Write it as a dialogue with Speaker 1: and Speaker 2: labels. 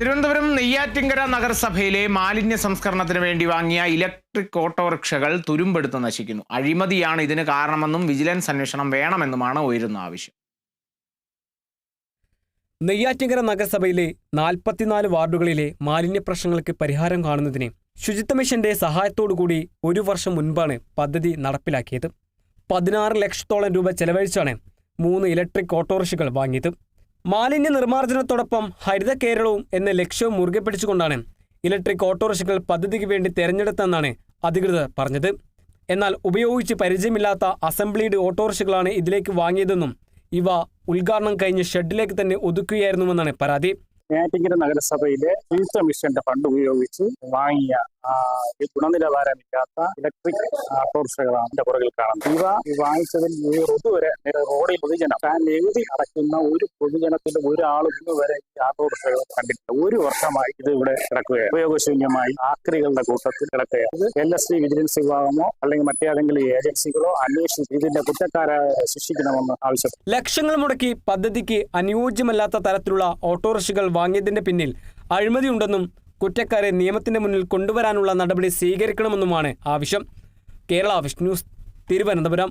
Speaker 1: തിരുവനന്തപുരം നെയ്യാറ്റിങ്കര നഗരസഭയിലെ മാലിന്യ സംസ്കരണത്തിന് വേണ്ടി വാങ്ങിയ ഇലക്ട്രിക് ഓട്ടോറിക്ഷകൾ തുരുമ്പെടുത്ത് നശിക്കുന്നു. അഴിമതിയാണ് ഇതിന് കാരണമെന്നും വിജിലൻസ് അന്വേഷണം വേണമെന്നുമാണ് ഉയരുന്ന ആവശ്യം.
Speaker 2: നെയ്യാറ്റിങ്കര നഗരസഭയിലെ നാൽപ്പത്തിനാല് വാർഡുകളിലെ മാലിന്യ പ്രശ്നങ്ങൾക്ക് പരിഹാരം കാണുന്നതിന് ശുചിത്വ മിഷന്റെ സഹായത്തോടുകൂടി ഒരു വർഷം മുൻപാണ് പദ്ധതി നടപ്പിലാക്കിയത്. പതിനാറ് ലക്ഷത്തോളം രൂപ ചെലവഴിച്ചാണ് മൂന്ന് ഇലക്ട്രിക് ഓട്ടോറിക്ഷകൾ വാങ്ങിയത്. മാലിന്യ നിർമ്മാർജനത്തോടൊപ്പം ഹരിത കേരളവും എന്ന ലക്ഷ്യവും മുറുകെ പിടിച്ചുകൊണ്ടാണ് ഇലക്ട്രിക് ഓട്ടോറിക്ഷകൾ പദ്ധതിക്ക് വേണ്ടി തെരഞ്ഞെടുത്തെന്നാണ് അധികൃതർ പറഞ്ഞത്. എന്നാൽ ഉപയോഗിച്ച് പരിചയമില്ലാത്ത അസംബ്ലിയുടെ ഓട്ടോറിക്ഷകളാണ് ഇതിലേക്ക് വാങ്ങിയതെന്നും ഇവ ഉദ്ഘാടനം കഴിഞ്ഞ് ഷെഡിലേക്ക് തന്നെ ഒതുക്കുകയായിരുന്നുവെന്നാണ് പരാതി.
Speaker 3: നഗരസഭയിലെ മിഷന്റെ ഫണ്ട് ഉപയോഗിച്ച് വാങ്ങിയ ഗുണനിലവാരമില്ലാത്ത ഇലക്ട്രിക് ഓട്ടോറിക്ഷകളാണ് എന്റെ പുറകിൽ കാണുന്നത്. ഇവ വാങ്ങിച്ചതിൽ ഇതുവരെ റോഡിൽ പൊതുജനം താൻ എഴുതി അടയ്ക്കുന്ന ഒരു പൊതുജനത്തിന്റെ ഒരാളും വരെ ഈ ഓട്ടോറിക്ഷകൾ കണ്ടിട്ടില്ല. ഒരു വർഷമായി ഇത് ഇവിടെ കിടക്കുകയാണ്. ഉപയോഗശൂന്യമായി ആക്രികളുടെ കൂട്ടത്തിൽ കിടക്കുകയാണ്. ഇത് എൽ എസ് ഡി വിജിലൻസ് വിഭാഗമോ അല്ലെങ്കിൽ മറ്റേതെങ്കിലും ഏജൻസികളോ അന്വേഷിച്ച് ഇതിന്റെ കുറ്റക്കാരെ ശിക്ഷിക്കണമെന്ന് ആവശ്യപ്പെട്ടു.
Speaker 2: ലക്ഷങ്ങൾ മുടക്കി പദ്ധതിക്ക് അനുയോജ്യമല്ലാത്ത തരത്തിലുള്ള ഓട്ടോറിക്ഷകൾ വാങ്ങിയതിന്റെ പിന്നിൽ അഴിമതിയുണ്ടെന്നും കുറ്റക്കാരെ നിയമത്തിന്റെ മുന്നിൽ കൊണ്ടുവരാനുള്ള നടപടി സ്വീകരിക്കണമെന്നുമാണ് ആവശ്യം. കേരള വിഷ്ണു ന്യൂസ് തിരുവനന്തപുരം.